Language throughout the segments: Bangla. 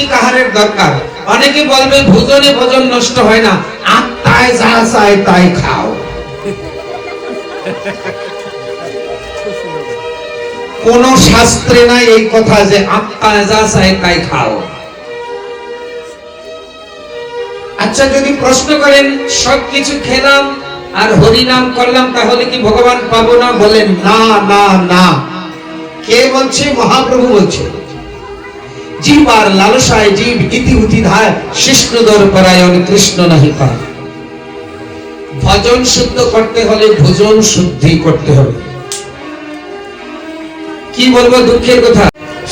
সাত্বিক আহারের দরকার? অনেকে বলবে, ভোজনে ভোজন নষ্ট হয় না। আত্মায় যা চায় তাই খাও। কোন শাস্ত্রে নাই এই কথা যে যা চায় তাই খাও। আচ্ছা যদি প্রশ্ন করেন, সবকিছু খেলাম আর হরিনাম করলাম, তাহলে কি ভগবান পাবো না? বলেন, না না না। কে বলছে? মহাপ্রভু বলছে। জীব আর লালসায় জীব ইতি উতি ধায় শিষ্ণদর পরায়ণ কৃষ্ণ নাহি পায়। ভজন শুদ্ধ করতে হলে ভোজন শুদ্ধি করতে হবে। কি বলব দুঃখের কথা?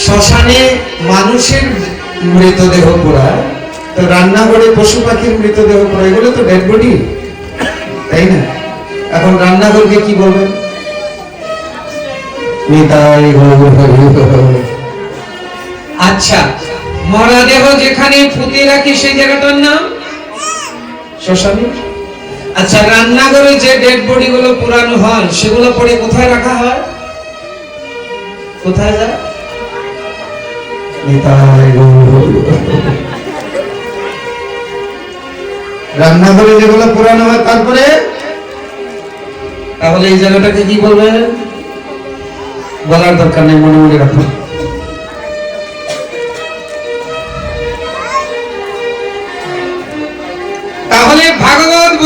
শ্মশানে মানুষের মৃতদেহ পোড়ায়, তো রান্নাঘরে পশু পাখির মৃতদেহ পোড়ায়, এগুলো তো ডেড বডি তাই না? এখন রান্নাঘরকে কি বলবেন। আচ্ছা মরদেহ যেখানে পুঁতে রাখি সেই জায়গাটার নাম? শ্মশানে আচ্ছা রান্নাঘরে যে ডেড বডি গুলো পুরানো হয় সেগুলো পরে কোথায় রাখা হয়? কোথায় যায়। রান্নাঘরে যেগুলো পুরানো হয় তারপরে? তাহলে এই জায়গাটাকে কি বলবেন? বলার দরকার নেই মনে মনে রাখুন।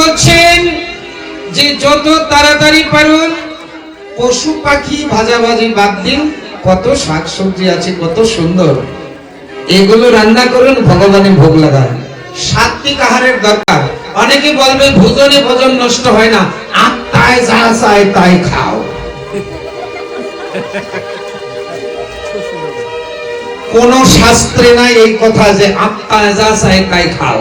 বলছেন যে যত তাড়াতাড়ি পারুন, পশু পাখি ভাজাভাজি বাদ দিন, কত শাকসবজি আছে, কত সুন্দর। এগুলো রান্না করুন, ভগবানে ভোগ লাগান। সাত্বিক আহারের দরকার। অনেকে বলবে, ভোজনে ভোজন নষ্ট হয় না। আত্মায় যা চায়, তাই খাও। কোন শাস্ত্রে নাই এই কথা যে আত্মায় যা চায়, তাই খাও।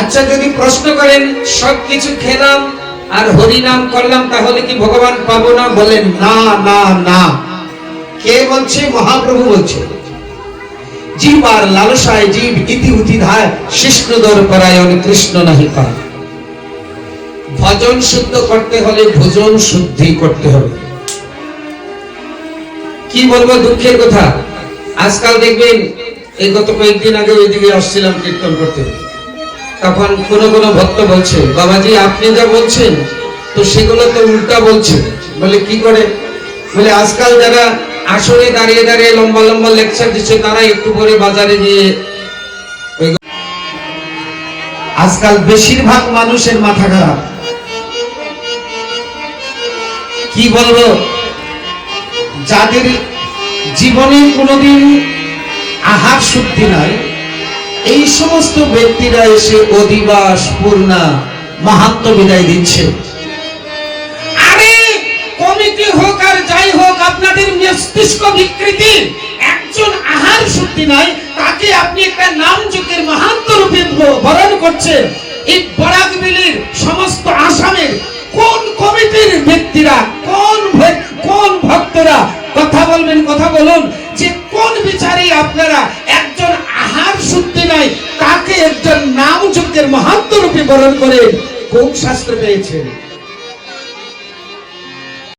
আচ্ছা যদি প্রশ্ন করেন, সবকিছু খেলাম আর হরিনাম করলাম, তাহলে কি ভগবান পাবো না? বলেন, না না না। কে বলছে? মহাপ্রভু বলছে। জীব আর লালসায় জীব ইতি উতি ধায় শিষ্ণদর পরায়ণ কৃষ্ণ নাহি পায়। ভজন শুদ্ধ করতে হলে ভোজন শুদ্ধি করতে হবে। কি বলব দুঃখের কথা? আজকাল দেখবেন, এই গত কয়েকদিন আগে ওইদিকে আসছিলাম কীর্তন করতে। তখন কোন কোন ভক্ত বলছে, বাবাজি, আপনি যা বলছেন, তো সেগুলো তো উল্টা বলছে। বলে, কি করে? বলে, আজকাল যারা আসরে দাঁড়িয়ে দাঁড়িয়ে লম্বা লম্বা লেকচার দিচ্ছে, তারা একটু পরে বাজারে গিয়ে আজকাল বেশিরভাগ মানুষের মাথা খারাপ। কি বলব? যাদের জীবনে কোনোদিন আহার শুদ্ধি নাই এই সমস্ত ব্যক্তিরা এসে অধিবাস পূর্ণা মাহাত্ম বিদায় দিচ্ছে। আরে, কমিটি হোক আর যাই হোক, আপনাদের মস্তিষ্ক বিকৃতি, একজন আহার শুদ্ধি নাই তাকে আপনি একটা মাহাত্ম রূপে বরণ করছেন। এই বরাক বিলির সমস্ত আসামের কোন কমিটির ব্যক্তিরা, কোন কোন ভক্তরা, কথা বলবেন, কথা বলুন, যে কোন বিচারে আপনারা একজন নাই তাকে একজন নাম যজ্ঞের মহাত্ম রূপে বরণ করে কোন শাস্ত্র পেয়েছেন